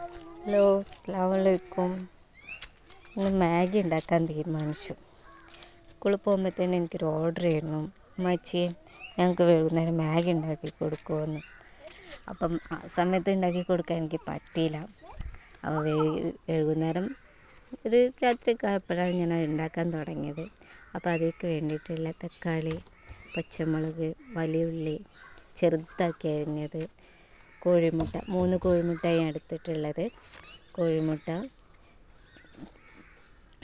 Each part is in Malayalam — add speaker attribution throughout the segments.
Speaker 1: ഹലോ അസ്സാം ഇന്ന് മാഗി ഉണ്ടാക്കാൻ തീരുമാനിച്ചു. സ്കൂളിൽ പോകുമ്പോഴത്തേന് എനിക്കൊരു ഓർഡർ ചെയ്യണം. അമ്മച്ചി ഞങ്ങൾക്ക് വൈകുന്നേരം മാഗി ഉണ്ടാക്കി കൊടുക്കുമെന്ന് അപ്പം ആ സമയത്ത് ഉണ്ടാക്കി കൊടുക്കാൻ എനിക്ക് പറ്റിയില്ല. അപ്പോൾ വൈകുന്നേരം ഒരു രാത്രി കായപ്പോഴാണ് ഞാൻ അത് ഉണ്ടാക്കാൻ തുടങ്ങിയത്. അപ്പോൾ അതിലേക്ക് വേണ്ടിയിട്ടുള്ള തക്കാളി പച്ചമുളക് വലിയ ഉള്ളി ചെറുതാക്കി അരിഞ്ഞത് കോഴിമുട്ട മൂന്ന് കോഴിമുട്ടയാണ് എടുത്തിട്ടുള്ളത്. കോഴിമുട്ട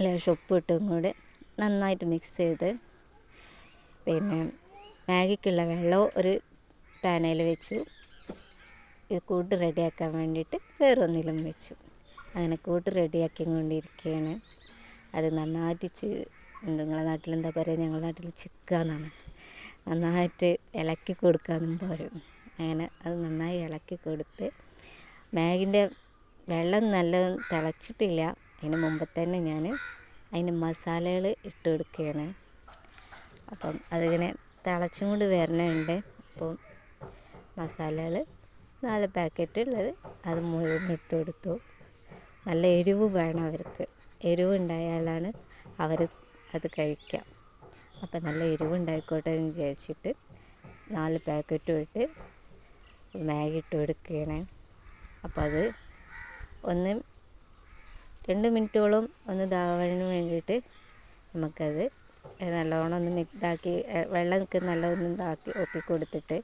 Speaker 1: ലേശം ഉപ്പിട്ടും കൂടെ നന്നായിട്ട് മിക്സ് ചെയ്ത് പിന്നെ മാഗിക്കുള്ള വെള്ളം ഒരു പാനയിൽ വെച്ചു. ഇത് കൂട്ട് റെഡിയാക്കാൻ വേണ്ടിയിട്ട് വേറൊന്നിലും വെച്ചു. അങ്ങനെ കൂട്ട് റെഡിയാക്കി കൊണ്ടിരിക്കുകയാണ് അത് നന്നായിട്ട് ചി നിങ്ങളുടെ നാട്ടിൽ എന്താ പറയുക? ഞങ്ങളുടെ നാട്ടിൽ ചിക്കാന്നാണ്. നന്നായിട്ട് ഇളക്കി കൊടുക്കാമെന്നും പറയും അങ്ങനെ അത് നന്നായി ഇളക്കി കൊടുത്ത് മാഗിന്റെ വെള്ളം നല്ല തിളച്ചിട്ടില്ല. അതിന് മുമ്പ് തന്നെ ഞാൻ അതിന് മസാലകൾ ഇട്ട് കൊടുക്കുകയാണ്. അപ്പം അതിങ്ങനെ തിളച്ചും കൊണ്ട് വരണുണ്ട്. അപ്പം മസാലകൾ നാല് പാക്കറ്റ് ഉള്ളത് അത് മുഴുവൻ ഇട്ട് കൊടുത്തു. നല്ല എരിവ് വേണം അവർക്ക്. എരിവ് ഉണ്ടായാലാണ് അവർ അത് കഴിക്കുക. അപ്പം നല്ല എരിവ് ഉണ്ടായിക്കോട്ടെ എന്ന് വിചാരിച്ചിട്ട് നാല് പാക്കറ്റും ഇട്ട് മാഗി ഇട്ട് എടുക്കുകയാണ്. അപ്പോൾ അത് ഒന്ന് രണ്ട് മിനിറ്റോളം ഒന്ന് ഇതാവാൻ വേണ്ടിയിട്ട് നമുക്കത് നല്ലോണം ഒന്ന് ഇതാക്കി വെള്ളം നല്ല ഒന്ന് ഇതാക്കി ഒപ്പി കൊടുത്തിട്ട്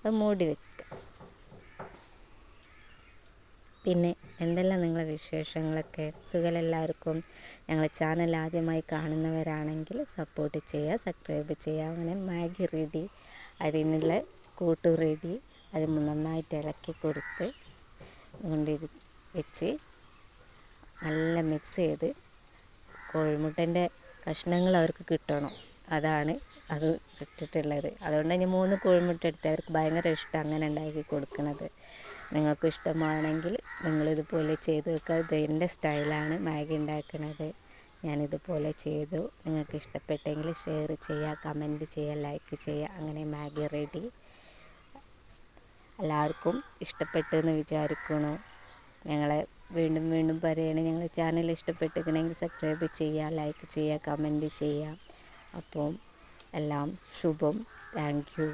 Speaker 1: അത് മൂടി വെക്കുക. പിന്നെ എന്തെല്ലാം നിങ്ങളുടെ വിശേഷങ്ങളൊക്കെ? സുഖമെല്ലാവർക്കും ഞങ്ങളെ ചാനൽ ആദ്യമായി കാണുന്നവരാണെങ്കിൽ സപ്പോർട്ട് ചെയ്യുക സബ്സ്ക്രൈബ് ചെയ്യുക. അങ്ങനെ മാഗി റെഡി. അതിനുള്ള കൂട്ട് റെഡി. അത് നന്നായിട്ട് ഇളക്കി കൊടുത്ത് കൊണ്ടിരി വെച്ച് നല്ല മിക്സ് ചെയ്ത് കോഴിമുട്ടന്റെ കഷ്ണങ്ങൾ അവർക്ക് കിട്ടണം. അതാണ് അത് ഇട്ടിട്ടുള്ളത്. അതുകൊണ്ട് ഞാൻ മൂന്ന് കോഴിമുട്ട എടുത്ത് അവർക്ക് ഭയങ്കര ഇഷ്ടം അങ്ങനെ ഉണ്ടാക്കി കൊടുക്കുന്നത് നിങ്ങൾക്ക് ഇഷ്ടമാണെങ്കിൽ നിങ്ങളിതുപോലെ ചെയ്ത് വെക്കുക. ഇത് എന്റെ സ്റ്റൈലാണ് മാഗി ഉണ്ടാക്കുന്നത് ഞാനിതുപോലെ ചെയ്തു. നിങ്ങൾക്ക് ഇഷ്ടപ്പെട്ടെങ്കിൽ ഷെയർ ചെയ്യുക കമന്റ് ചെയ്യുക ലൈക്ക് ചെയ്യുക. അങ്ങനെ മാഗി റെഡി എല്ലാവർക്കും ഇഷ്ടപ്പെട്ടു എന്ന് വിചാരിക്കുന്നു. ഞങ്ങളെ വീണ്ടും വീണ്ടും പറയണേ ഞങ്ങളുടെ ചാനൽ ഇഷ്ടപ്പെട്ടിട്ടുണ്ടെങ്കിൽ സബ്സ്ക്രൈബ് ചെയ്യുക ലൈക്ക് ചെയ്യുക കമന്റ് ചെയ്യുക. അപ്പോൾ എല്ലാം ശുഭം. Thank you